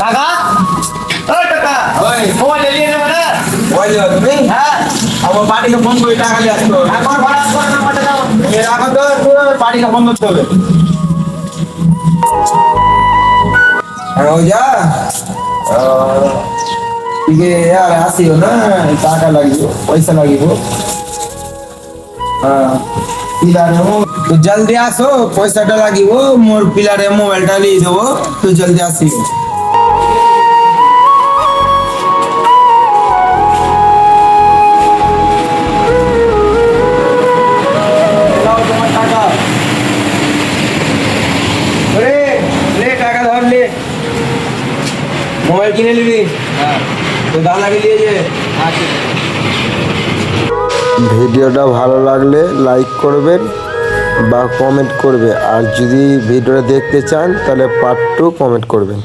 কাকা? ওই কাকা ওই। মোবাইল নিয়ে নেব না? মোবাইল তুমি? হ্যাঁ। আমার বাড়িকে ফোন করে টাকা নিয়ে আসতো এখন হ্যাঁ, আসিও না টাকা লাগিব পয়সা লাগিব। হ্যাঁ। পিলারে তো জলদি আসো পয়সাটা লাগিব মোর পিলারে মোবাইলটা নিয়ে দেবো তো জলদি আসিস মোবাইল কিনে নিবি? হ্যাঁ। তো দাদাকে নিয়ে যে। আচ্ছা ভিডিওটা ভালো লাগলে লাইক করবেন বা কমেন্ট করবে। আর যদি ভিডিওটা দেখতে চান, তাহলে পার্ট টু কমেন্ট করবেন।